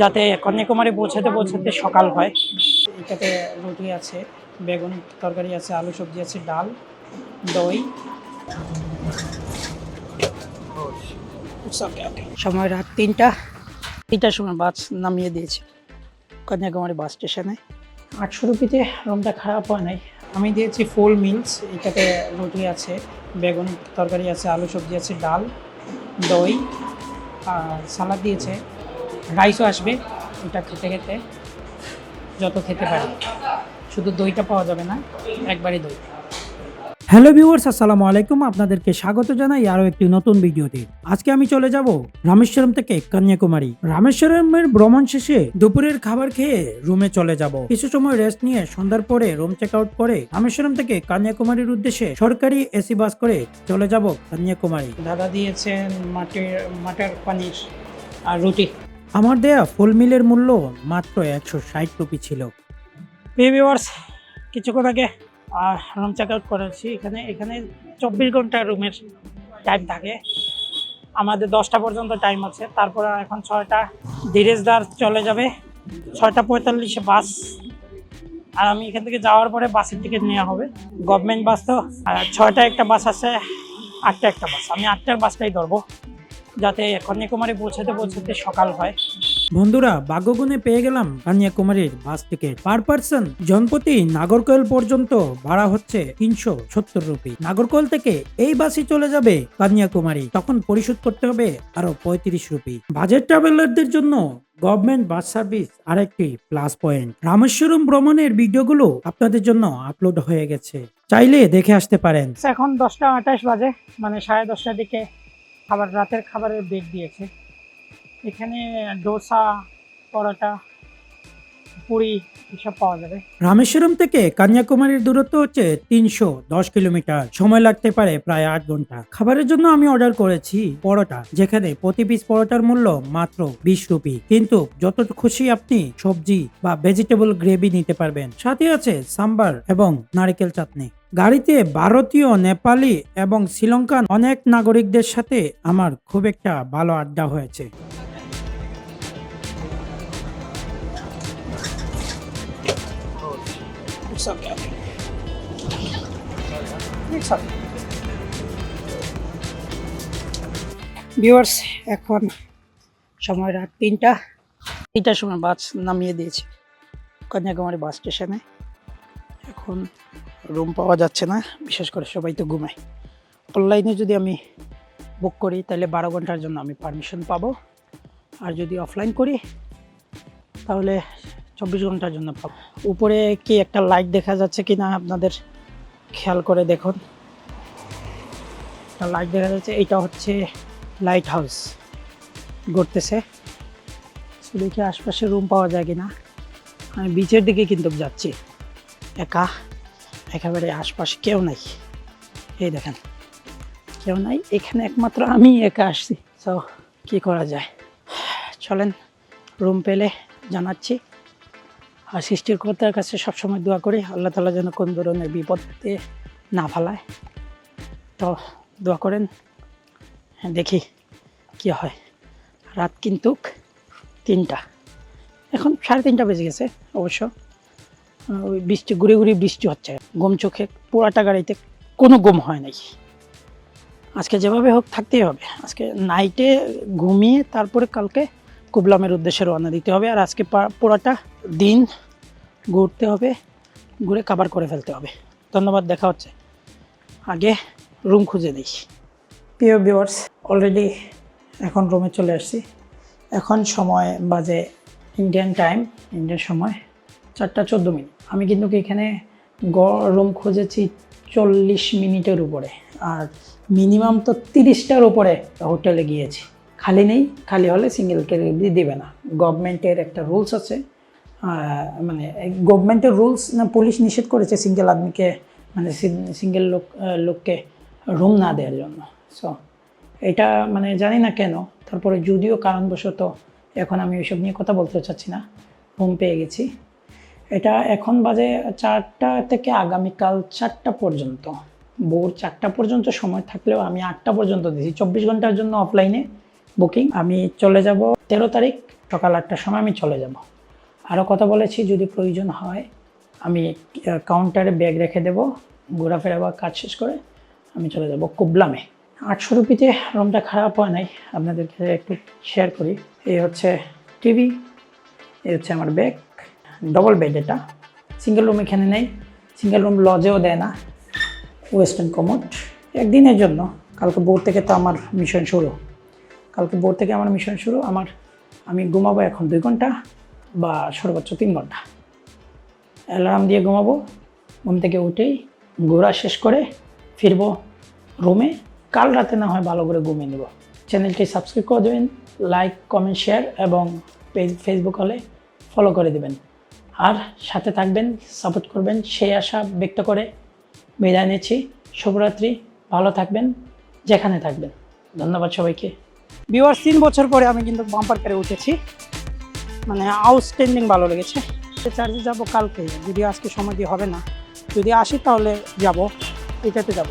যাতে কন্যাকুমারী পৌঁছাতে পৌঁছাতে সকাল হয়। এটাতে রুটি আছে, বেগুন তরকারি আছে, আলু সবজি আছে, ডাল, দই. সময় রাত তিনটা। তিনটার সময় বাস নামিয়ে দিয়েছে কন্যাকুমারী বাস স্টেশনে। আটশো রুপিতে রুমটা খারাপ হয় নাই। আমি দিয়েছি ফুল মিলস এটাতে রুটি আছে, বেগুন তরকারি আছে, আলু সবজি আছে, ডাল, দই, আর সালাদ দিয়েছে রাইসও আসবে ওটা খেতে খেতে যত খেতে পারি। শুধু দইটা পাওয়া যাবে না একবারই দই। হ্যালো ভিউয়ার্স আসসালামু আলাইকুম। আপনাদেরকে স্বাগত জানাই আরও একটি নতুন ভিডিওতে। আজকে আমি চলে যাব রামেশ্বরম থেকে কন্যাকুমারী। রামেশ্বরমের ভ্রমণ শেষে দুপুরের খাবার খেয়ে রুমে চলে যাব। কিছু সময় রেস্ট নিয়ে সন্ধ্যার পরে রুম চেক আউট করে রামেশ্বরম থেকে কন্যাকুমারীর উদ্দেশ্যে সরকারি এসি বাস করে চলে যাব কন্যাকুমারী। দাদা দিয়েছেন মাটির মাটার পানির আর রুটি। আমার দেয়া ফুল মিলের মূল্য মাত্র একশো ষাট রুপি ছিল। কিছুক্ষণ আগে রুম চেক আউট করেছি। এখানে এখানে চব্বিশ ঘণ্টা রুমের টাইম থাকে। আমাদের দশটা পর্যন্ত টাইম আছে। তারপর এখন ছয়টা। ধীরেজদার চলে যাবে। ছয়টা পঁয়তাল্লিশে বাস। আর আমি এখান থেকে যাওয়ার পরে বাসের টিকিট নেওয়া হবে। গভর্নমেন্ট বাস তো। ছয়টা একটা বাস আছে আটটা একটা বাস আমি আটটার বাসটাই ধরবো। যাতে কন্যাকুমারী পৌঁছাতে পৌঁছাতে সকাল হয়। বন্ধুরা ভাগ্যগুণে পেয়ে গেলাম কন্যাকুমারীর বাস টিকিট। পার পার্সন জনপ্রতি নাগরকোয়েল পর্যন্ত ভাড়া হচ্ছে তিনশো সত্তর রুপি। নাগরকোয়েল থেকে এই বাসই চলে যাবে কন্যাকুমারী। তখন পরিশোধ করতে হবে আরও পঁয়ত্রিশ রুপি। বাজেট ট্রাভেলারদের জন্য গভর্নমেন্ট বাস সার্ভিস আরেকটি প্লাস পয়েন্ট। রামেশ্বরম ভ্রমণের ভিডিওগুলো আপনাদের জন্য আপলোড হয়ে গেছে। চাইলে দেখে আসতে পারেন। এখন দশটা আঠাশ বাজে মানে সাড়ে দশটার দিকে খাবার, রাতের খাবারের ব্রেক দিয়েছে। এখানে ডোসা, পরোটা, পুরি এসব পাওয়া যাবে। রামেশ্বরম থেকে কন্যাকুমারীর দূরত্ব হচ্ছে তিনশো দশ কিলোমিটার। সময় লাগতে পারে প্রায় আট ঘণ্টা। খাবারের জন্য আমি অর্ডার করেছি পরোটা, যেখানে প্রতি পিস পরোটার মূল্য মাত্র বিশ রুপি। কিন্তু যত খুশি আপনি সবজি বা ভেজিটেবল গ্রেভি নিতে পারবেন। সাথে আছে সাম্বার এবং নারিকেল চাটনি। গাড়িতে ভারতীয়, নেপালি এবং শ্রীলঙ্কান অনেক নাগরিকদের সাথে আমার খুব একটা ভালো আড্ডা হয়েছে। এখন সময় রাত তিনটা। তিনটার সময় বাস নামিয়ে দিয়েছে। কন্যাকুমারী বাস স্টেশনে। এখন রুম পাওয়া যাচ্ছে না, বিশেষ করে সবাই তো ঘুমায়। অনলাইনে যদি আমি বুক করি, তাহলে বারো ঘণ্টার জন্য আমি পারমিশন পাবো। আর যদি অফলাইন করি, তাহলে চব্বিশ ঘণ্টার জন্য পাবো। উপরে কি একটা লাইট দেখা যাচ্ছে কি না আপনাদের খেয়াল করে দেখুন। একটা লাইট দেখা যাচ্ছে এটা হচ্ছে লাইট হাউস ঘুরতেছে দেখি আশপাশে রুম পাওয়া যায় কিনা? আমি বিচের দিকে কিন্তু যাচ্ছি, একা। একেবারে আশপাশে কেউ নাই। এই দেখেন কেউ নাই এখানে একমাত্র আমি একা আসছি। তো কী করা যায়? চলেন রুম পেলে জানাচ্ছি। আর সৃষ্টিকর্তার কাছে সবসময় দোয়া করি আল্লাহ তালা যেন কোন ধরনের বিপদে না ফেলায়। তো দোয়া করেন হ্যাঁ, দেখি কি হয়। রাত কিন্তু তিনটা। এখন সাড়ে তিনটা বেজে গেছে অবশ্য। বৃষ্টি ঘুরে ঘুরে বৃষ্টি হচ্ছে। গম চোখে পুরাটা গাড়িতে কোনো গম হয় নাই। আজকে যেভাবে হোক থাকতেই হবে। আজকে নাইটে ঘুমিয়ে তারপরে কালকে কুবলামের উদ্দেশ্যে রওনা দিতে হবে। আর আজকে পা- পুরাটা দিন ঘুরতে হবে ঘুরে কাবার করে ফেলতে হবে। ধন্যবাদ, দেখা হচ্ছে। আগে রুম খুঁজে দিই। প্রিয় ভিউয়ার্স অলরেডি এখন রুমে চলে আসছি। এখন সময় বাজে ইন্ডিয়ান টাইম ইন্ডিয়ান সময় চারটা চোদ্দ মিনিট। আমি কিন্তু এখানে রুম খুঁজেছি চল্লিশ মিনিটের উপরে। আর মিনিমাম তো তিরিশটার উপরে হোটেলে গিয়েছি। খালি নেই, খালি হলে সিঙ্গেল ক্যাটাগরি দেবে না। গভর্নমেন্টের একটা রুলস আছে। মানে গভর্নমেন্টের রুলস না, পুলিশ নিষেধ করেছে সিঙ্গেল আদমিকে মানে সিঙ্গেল লোক লোককে রুম না দেওয়ার জন্য। সো এটা মানে জানি না কেন। তারপরে যদিও কারণবশত এখন আমি ওইসব নিয়ে কথা বলতে চাচ্ছি না। রুম পেয়ে গেছি। এটা এখন বাজে চারটা থেকে আগামীকাল চারটা পর্যন্ত। ভোর চারটা পর্যন্ত সময় থাকলেও আমি আটটা পর্যন্ত দিয়েছি। চব্বিশ ঘণ্টার জন্য অফলাইনে বুকিং আমি চলে যাব তেরো তারিখ, সকাল আটটার সময় আমি চলে যাব। আরও কথা বলেছি, যদি প্রয়োজন হয়, আমি কাউন্টারে ব্যাগ রেখে দেবো, ঘোরাফেরা বা কাজ শেষ করে আমি চলে যাব কুবলামে। আটশো রুপিতে রুমটা খারাপ হয় নাই, আপনাদেরকে একটু শেয়ার করি। এই হচ্ছে টিভি এই হচ্ছে আমার ব্যাগ ডবল বেড এটা। সিঙ্গেল রুম এখানে নেই। সিঙ্গেল রুম লজেও দেয় না। ওয়েস্টার্ন কমোড একদিনের জন্য। কালকে বোর্ড থেকে তো আমার মিশন শুরু। কালকে বোর্ড থেকে আমার মিশন শুরু। আমার, আমি ঘুমাবো এখন দুই ঘণ্টা বা সর্বোচ্চ তিন ঘণ্টা। অ্যালার্ম দিয়ে ঘুমাবো। ঘুম থেকে উঠেই ঘোরা শেষ করে ফিরবো রুমে কাল রাতে না হয় ভালো করে ঘুমিয়ে নেব। চ্যানেলটি সাবস্ক্রাইব করে দেবেন। লাইক কমেন্ট শেয়ার এবং পেজ ফেসবুক হলে ফলো করে দেবেন। আর সাথে থাকবেন সাপোর্ট করবেন, সেই আশা ব্যক্ত করে বিদায় নিচ্ছি। শুভরাত্রি, ভালো থাকবেন, যেখানে থাকবেন। ধন্যবাদ সবাইকে। বিওয়ার তিন বছর পরে আমি কিন্তু বাম্পার করে উঠেছি। মানে আউটস্ট্যান্ডিং ভালো লেগেছে। চার্জে যাব কালকে। যদি আজকে সময় দিয়ে হবে না। যদি আসি তাহলে যাব। এটাতে যাব।